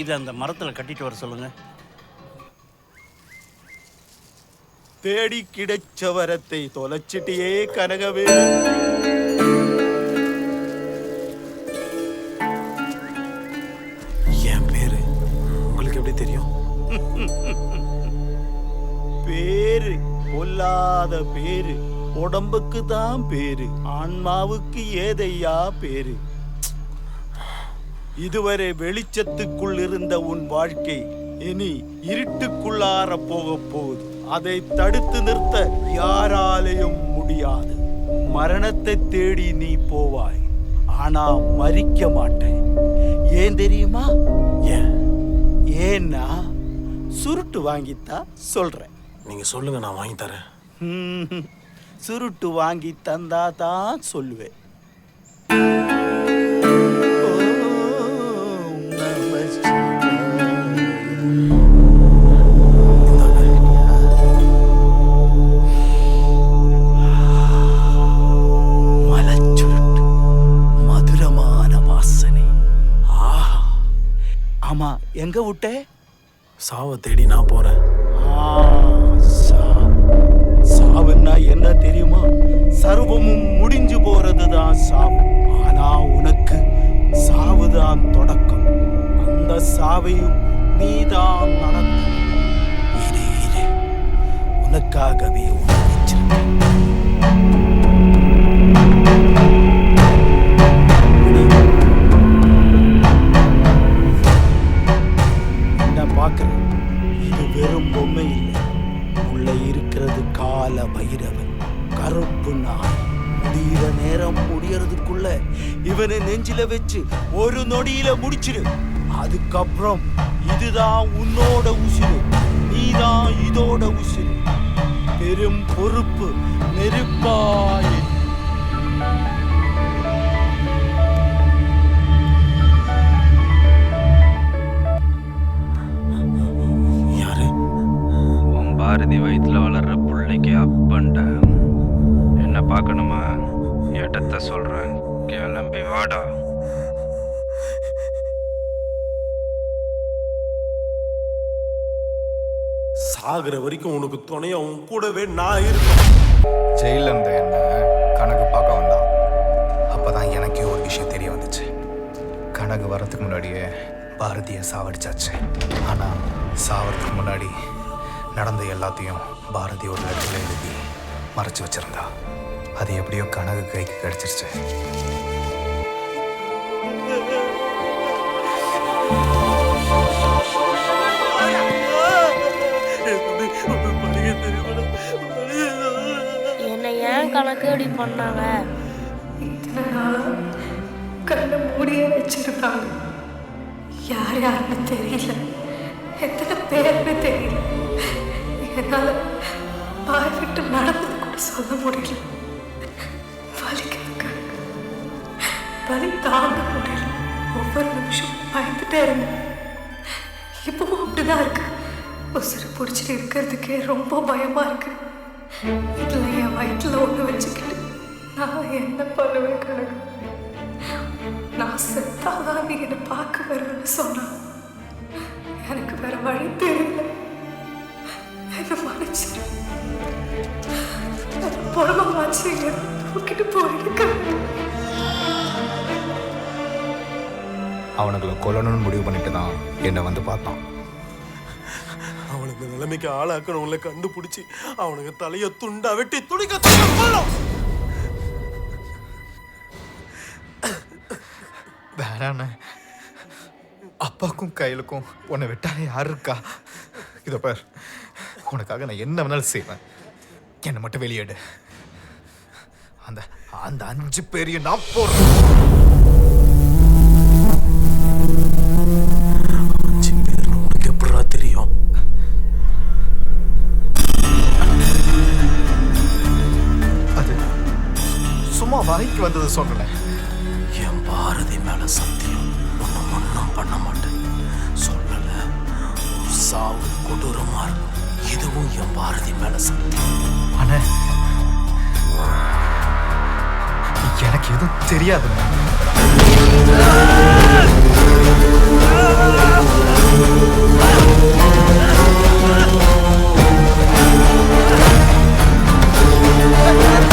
இதை அந்த மரத்தில் கட்டிட்டு வர சொல்லுங்க. தேடி கிடைச்ச வரத்தை தொலைச்சிட்டியே கனகவே என் பேரு உங்களுக்கு எப்படி தெரியும்? பேரு பொல்லாத பேரு உடம்புக்கு தான் பேரு ஆன்மாவுக்கு ஏதையா பேரு. இதுவரை வெளிச்சத்துக்குள் இருந்த உன் வாழ்க்கை இனி இருட்டுக்குள்ளார போக போகுது. அதை தடுத்து நிறுத்த யாராலையும் முடியாது. மரணத்தை தேடி நீ போவாய். ஆனா மறிக்க மாட்டேன். ஏன் தெரியுமா? ஏன்? ஏன்னா சுருட்டு வாங்கித்தா சொல்றேன். நீங்க சொல்லுங்க நான் வாங்கி தரேன். சுருட்டு வாங்கி தந்தா தான் சொல்லுவேன். எங்க விட்டே? சாவை தேடி நான் போறேன். ஆ, சாவுன்னா என்ன தெரியுமா? சர்வமும் முடிஞ்சு போறதுதான் சாவு. ஆனா உனக்கு சாவுதான் தொடக்கம். அந்த சாவையும் நீதான் நடக்கும் உனக்காகவே ஒன்று பொம்மை இல்லை உள்ள இருக்கிறது கால பைரவன். கருப்பு நாய் முடிகிற நேரம் முடியறதுக்குள்ள இவனை நெஞ்சில வச்சு ஒரு நொடியில முடிச்சிரு. அதுக்கப்புறம் இதுதான் உன்னோட உசிறு நீதான் இதோட உசிறு. பெரும் பொறுப்பு நெருப்பாய் பாரதி வயிற்றுல வளர்ற பிள்ளைக்கு அப்பன்ட்ட என்ன பார்க்கணுமா? இடத்த சொல்கிறேன் கிளம்பி வாடா. சாகுற வரைக்கும் உனக்கு துணையா உன் கூடவே நான் இருக்கேன் ஜெயிலில் இருந்த என்ன கணக்கு பார்க்க வந்தான். அப்போ தான் எனக்கே ஒரு விஷயம் தெரிய வந்துச்சு. கணக்கு வரதுக்கு முன்னாடியே பாரதியை சாவடிச்சாச்சு. ஆனால் சாவறதுக்கு முன்னாடி நடந்த எல்லாத்தையும் பாரதி ஒரு லெட்டரில் எழுதி மறைச்சு வச்சிருந்தா. அது எப்படியோ கனகு கைக்கு கிடைச்சிருச்சு. என்னை ஏன் கணக்கு அப்படி பண்ணாங்க? கண்ணை மூடியே வச்சிருந்தாங்க யார் யாருன்னு தெரியல. எத்தனை பேருன்னு தெரியல. என்னால பாய் விட்டு நடந்தது கூட சொல்ல முடியல. வலிக்குது வலி தாங்க முடியல. ஒவ்வொரு நிமிஷம் பயந்துட்டே இருந்தேன். இப்பவும் அப்படிதான் இருக்கு. உசுறு பிடிச்சிட்டு இருக்கிறதுக்கே ரொம்ப பயமா இருக்கு. இதுல என் வயிற்றுல ஒண்ணு வச்சுக்கிட்டு நான் என்ன பண்ணுவேன் கணக்கு நான் செத்தாதான் நீ என்னை பார்க்க வருவேன்னு சொன்னான் எனக்கு வேற வழி தெரியல. என்ன மன்னிச்சிரு. பொறுமாச்சு தூக்கிட்டு போயிருக்கு. அவனுங்களை கொல்லணும்னு முடிவு பண்ணிட்டு தான் என்னை வந்து பார்த்தான். அவனுக்கு நிலைமைக்கு ஆளாக்கணும்ல கண்டுபிடிச்சி அவனுக்கு தலைய துண்டா வெட்டி துணிக்க துணிக்க கொல்லும். வேற என்ன அப்பாக்கும் கையிலுக்கும் உன்னை விட்டாலே யார் இருக்கா? இதை பார் உனக்காக நான் என்ன வேணாலும் செய்வேன். என்னை மட்டும் வெளியேடு. அந்த அந்த அஞ்சு பேரையும் நான் போடுறேன். அஞ்சு பேர் உனக்கு எப்படா தெரியும்? அது சும்மா வாய்க்கு வந்தது சொல்றேன். என் பாரதி மேல சத்தியம். ஒன்றும் ஒன்றும் பண்ண மாட்டேன். சொல்லல சாவு கொடூரமா இருக்கும். இதுவும் என் பாரதி மேல சத்தியம் ஆனா எனக்கு எதுவும் தெரியாது Thank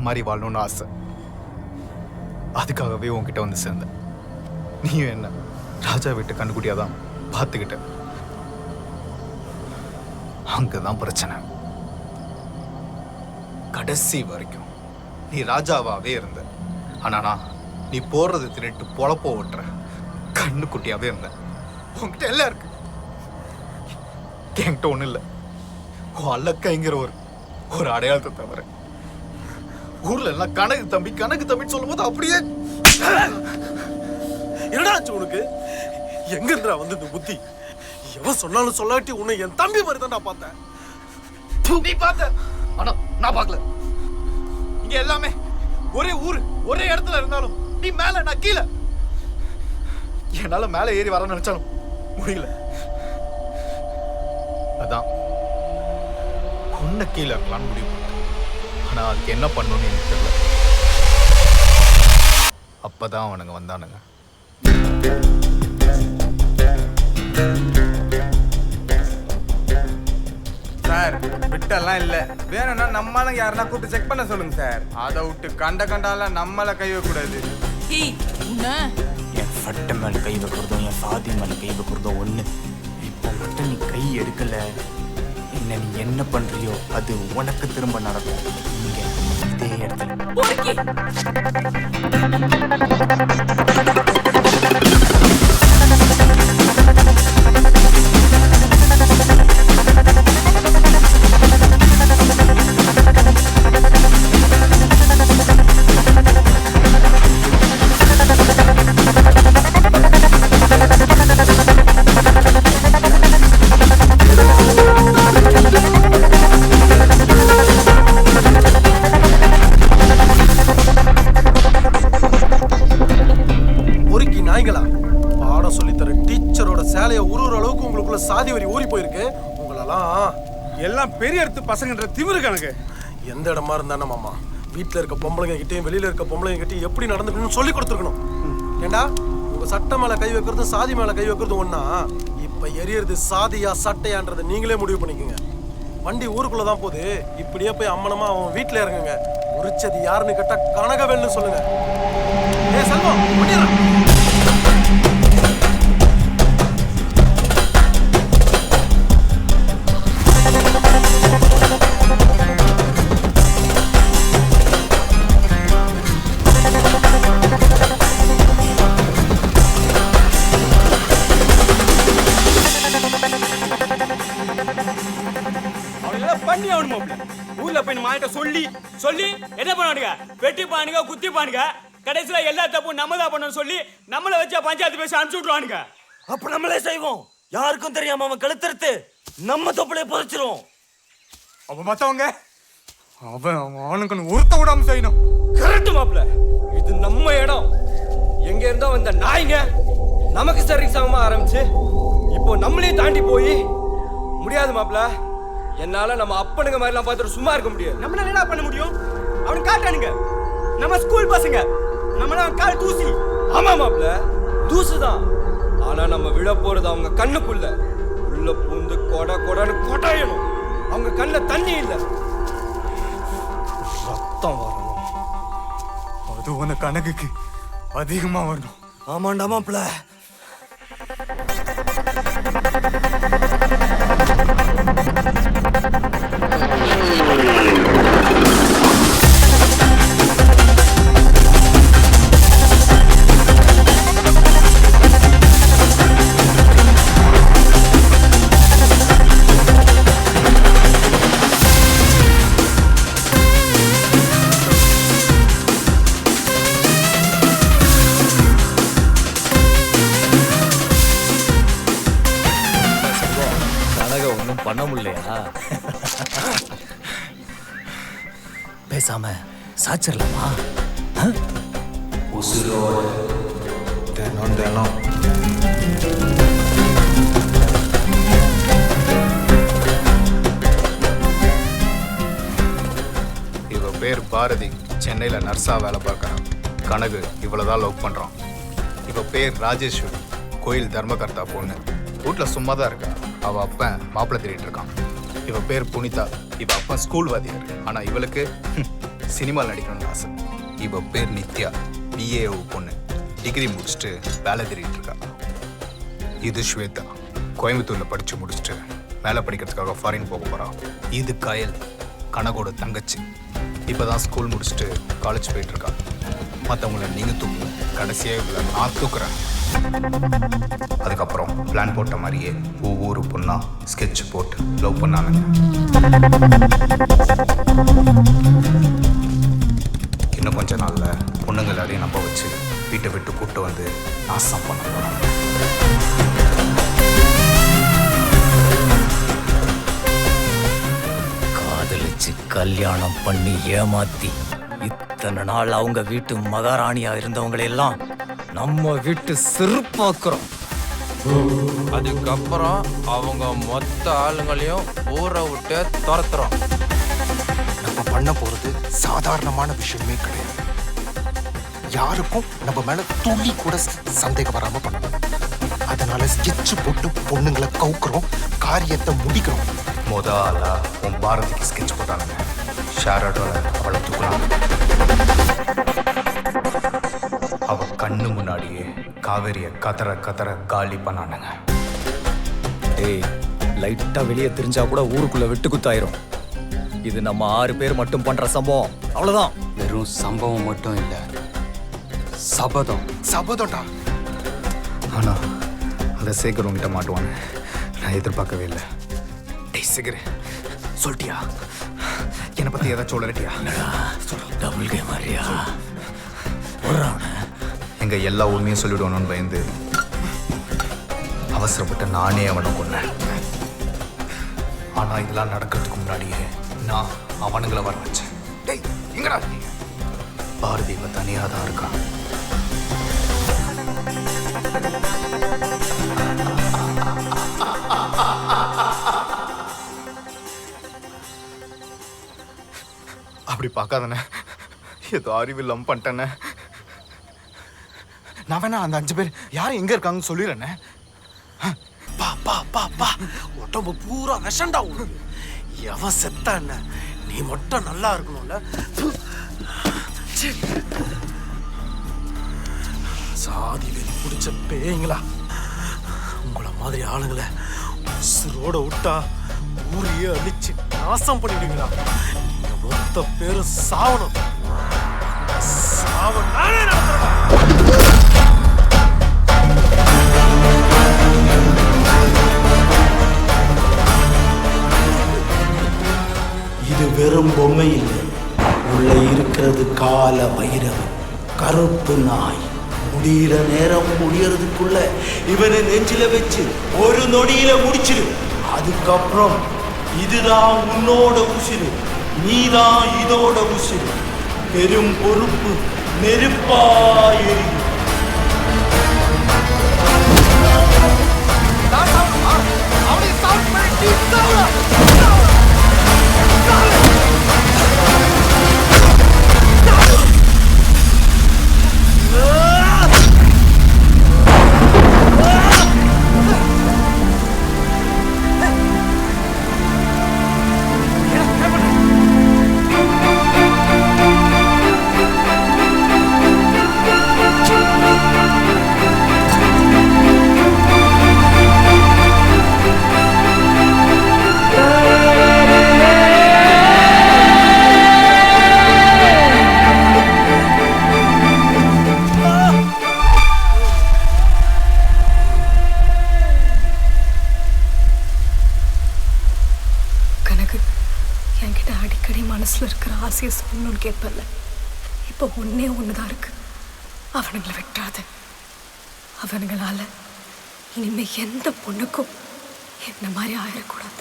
உன்ன மாதிரி வாழணும்னு ஆசை. அதுக்காகவே உன்கிட்ட வந்து சேர்ந்தேன். நீயும் என்ன ராஜா வீட்டு கண்டுக்குட்டியாக தான் பார்த்துக்கிட்ட. அங்கதான் பிரச்சனை. கடைசி வரைக்கும் நீ ராஜாவாவே இருந்த. ஆனா நான் நீ போடுறது திருட்டு பொழப்ப ஓட்டுற கண்ணுக்குட்டியாவே இருந்த உன்கிட்ட எல்லாம் இருக்கு. என்கிட்ட ஒண்ணும் இல்லை. உன் அல்லக்கைங்கிற ஒரு ஒரு அடையாளத்தை தவிர. ஊர்ல எல்லாம் கணக்கு தம்பி கணக்கு தம்பின்னு சொல்லும்போது அப்படியே என்னடாச்சு உனக்கு? எங்க வந்து இந்த புத்தி? எவன் சொன்னாலும் சொல்லாட்டி உன்னை என் தம்பி மாதிரி தான் நான் பார்த்தேன் நீ பார்த்த? ஆனா நான் பார்க்கல. இங்க எல்லாமே ஒரே ஊர் ஒரே இடத்துல இருந்தாலும் நீ மேல நான் கீழே. என்னால மேல ஏறி வர நினைச்சாலும் முடியல. அதான். உன்னை கீழே இருக்கலாம்னு முடியும் பண்ணிட்டேன் ஆனா அதுக்கு என்ன பண்ணணும்னு எனக்கு தெரியல. அப்பதான் அவனுங்க வந்தானுங்க. சார் விட்டெல்லாம் இல்ல. வேணும்னா நம்மளும் யாருன்னா கூப்பிட்டு செக் பண்ண சொல்லுங்க சார். அதை விட்டு கண்ட கண்டாலாம் நம்மள கை வைக்கக்கூடாது என் ஃபட்டை மேலே கை வைக்கிறதும் என் சாதி மேலே கை வைக்கிறதும் ஒன்று இப்போ மட்டும் நீ கை எடுக்கல. என்ன நீ என்ன பண்றியோ அது உனக்கு திரும்ப நடக்கும். இங்க இதே இடத்துல. பெரிய இடத்து பசங்கன்ற திமிரு கணக்கு. எந்த இடமா இருந்தானே மாமா வீட்டில் இருக்க பொம்பளைங்க கிட்டேயும் வெளியில் இருக்க பொம்பளைங்க கிட்டேயும் எப்படி நடந்துக்கணும்னு சொல்லி கொடுத்துருக்கணும். ஏண்டா? உங்க சட்டை மேல கை வைக்கிறதும் சாதி மேல கை வைக்கிறதும் ஒன்னா இப்ப எரியறது சாதியா சட்டையான்றதை நீங்களே முடிவு பண்ணிக்கோங்க. வண்டி ஊருக்குள்ள தான் போகுது. இப்படியே போய் அம்மனமா அவன் வீட்டில் இறங்குங்க. உரிச்சது யாருன்னு கேட்டா கனகவேல்னு சொல்லுங்க. ஏ செல்வம் பண்ணிடுறா சொல்லி சொல்லி என்ன பண்ணுவானுங்க? வெட்டி பானுங்க குத்தி பானுங்க கடைசியில எல்லா தப்பும் நம்ம தான் பண்ணணும் சொல்லி நம்மள வச்சா பஞ்சாயத்து பேசி அனுப்பிச்சு விட்டுருவானுங்க. அப்ப நம்மளே செய்வோம். யாருக்கும் தெரியாம அவன் கழுத்தறுத்து நம்ம தொப்புளே புதைச்சிரும் அவன் மத்தவங்க அவன் அவன் அவனுக்கு ஒருத்த விடாம செய்யணும். கரெக்ட் மாப்ள இது நம்ம இடம். எங்க இருந்தோ வந்த நாய்ங்க நமக்கு சரி சமமா ஆரம்பிச்சு இப்போ நம்மளையும் தாண்டி போய் முடியாது மாப்ள என்னால நம்ம அப்பனுங்க மாதிரிலாம் பார்த்துட்டு சும்மா இருக்க முடியாது. நம்மளால என்ன பண்ண முடியும்? அவன் காட்டானுங்க. நம்ம ஸ்கூல் பசங்க. நம்மள கால் தூசி. ஆமா மாப்ள தூசு தான் ஆனா நம்ம விழ போறது அவங்க கண்ணுக்குள்ள. உள்ள பூந்து கொட கொடன்னு கொடையணும் அவங்க கண்ணுல தண்ணி இல்ல. ரத்தம் வரணும். அது உன கணக்குக்கு அதிகமா வரணும். ஆமாண்டா மாப்ள கனக ஒன்றும் பண்ண முடியலையா? பேசாம சாச்சிடலாமா தினம் தினம். இவ பேர் பாரதி. சென்னையில் நர்ஸா வேலை பார்க்கறான் கனகு இவ்வளோதான் லவ் பண்ணுறான் இவ பேர் ராஜேஸ்வரி. கோயில் தர்மகர்த்தா பொண்ணு. வீட்டில் சும்மா தான் இருக்கா. அவள் அப்பன் மாப்பிள்ளை தேடிட்டு இருக்கான். இவ பேர் புனிதா. இவ அப்பா ஸ்கூல் வாத்தியார். ஆனா இவளுக்கு சினிமாவில் நடிக்கணும்னு ஆசை. இவ பேர் நித்யா. பிஏஓ பொண்ணு. டிகிரி முடிச்சுட்டு வேலை தேடிட்டு இருக்கா. இது ஸ்வேதா. கோயம்புத்தூர்ல படிச்சு முடிச்சுட்டு வேலை படிக்கிறதுக்காக ஃபாரின் போக போகிறான் இது கயல் கனகோட தங்கச்சி. இப்பதான் ஸ்கூல் முடிச்சுட்டு காலேஜ் போயிட்டு இருக்கா. மற்றவங்கள நீங்க தூக்கணும் கடைசியாக நான் தூக்குறேன். அதுக்கப்புறம் பிளான் போட்ட மாதிரியே ஒவ்வொரு பொண்ணா ஸ்கெட்ச் போட்டு லவ் பண்ணானுங்க. இன்னும் கொஞ்ச நாள்ல பொண்ணுங்க எல்லாரையும் நம்ப வச்சு வீட்டை விட்டு கூட்டு வந்து நாசம் பண்ண போறாங்க. காதலிச்சு கல்யாணம் பண்ணி ஏமாத்தி இத்தனை நாள் அவங்க வீட்டு மகாராணியா இருந்தவங்களை எல்லாம் நம்ம வீட்டு செருப்பாக்குறோம். அதுக்கப்புறம் அவங்க மொத்த ஆளுங்களையும் ஊரை விட்டு துரத்துறோம். நம்ம பண்ண போறது சாதாரணமான விஷயமே கிடையாது. யாருக்கும் நம்ம மேல துளி கூட சந்தேகம் வராம பண்ணணும். அதனால ஸ்கெட்ச் போட்டு பொண்ணுங்களை கவுக்குறோம் காரியத்தை முடிக்கிறோம். முத ஆளா உன் பாரதிக்கு ஸ்கெட்ச் போட்டானுங்க ஷேர் ஆட்டோல அவளை அவ கண்ணு முன்னாடியே காவேரிய கதற கதற காலி பண்ணானுங்க. டேய் லைட்டா வெளியே தெரிஞ்சா கூட ஊருக்குள்ள வெட்டு குத்தாயிரும். இது நம்ம ஆறு பேர் மட்டும் பண்ற சம்பவம். அவ்வளவுதான். வெறும் சம்பவம் மட்டும் இல்ல. சபதம். சபதம்டா. ஆனா அந்த சேகர் உங்ககிட்ட மாட்டுவான்னு நான் எதிர்பார்க்கவே இல்லை. டேய் சேகர் சொல்லிட்டியா என்னை பத்தி ஏதாச்சும் உளரட்டியா டபுள் கேம் மாதிரியா எங்க எல்லா உண்மையும் சொல்லிவிடணும்னு பயந்து அவசரப்பட்டு நானே அவனை கொன்னேன். ஆனா இதெல்லாம் நடக்கிறதுக்கு முன்னாடியே நான் அவனுங்களை வர வச்சேன். டேய் எங்கடா பாரதி இவன் தனியாக தான் இருக்கான் அப்படி பார்க்காதண்ணே ஏதோ அறிவில்லாம பண்ணிட்டேண்ணே நான் வேணா அந்த அஞ்சு பேர் யாரும் எங்க இருக்காங்கன்னு சொல்லிடுறேன். பா பா பா பா. உடம்பு பூரா விஷண்டா உனக்கு எவன் செத்தா என்ன? நீ மட்டும் நல்லா இருக்கணும்ல. சாதி வெறி பிடிச்ச பேய்ங்களா? உங்களை மாதிரி ஆளுங்களை உசுரோட விட்டா ஊரையே அழிச்சு நாசம் பண்ணிடுவீங்களா? நீங்க மொத்த பேரும் சாவணும். சாவ நானே நடத்துறேன். வெறும் பொம்மை இல்லை உள்ள இருக்கிறது கால பைரவன். கருப்பு நாய். முடிகிற நேரம் முடியறதுக்குள்ள இவனை நெஞ்சில வச்சு ஒரு நொடியில முடிச்சிரு. அதுக்கப்புறம் இதுதான் உன்னோட உசிறு. நீதான் இதோட உசிறு. பெரும் பொறுப்பு நெருப்பா எரியும். கனகு என்கிட்ட அடிக்கடி மனசில் இருக்கிற ஆசையை சொல்லணும்னு கேட்பல இப்போ ஒன்றே ஒன்று தான் இருக்கு. அவனுங்களை விட்டுறாது. அவனுங்களால இனிமேல் எந்த பொண்ணுக்கும் என்ன மாதிரி ஆயிடக்கூடாது.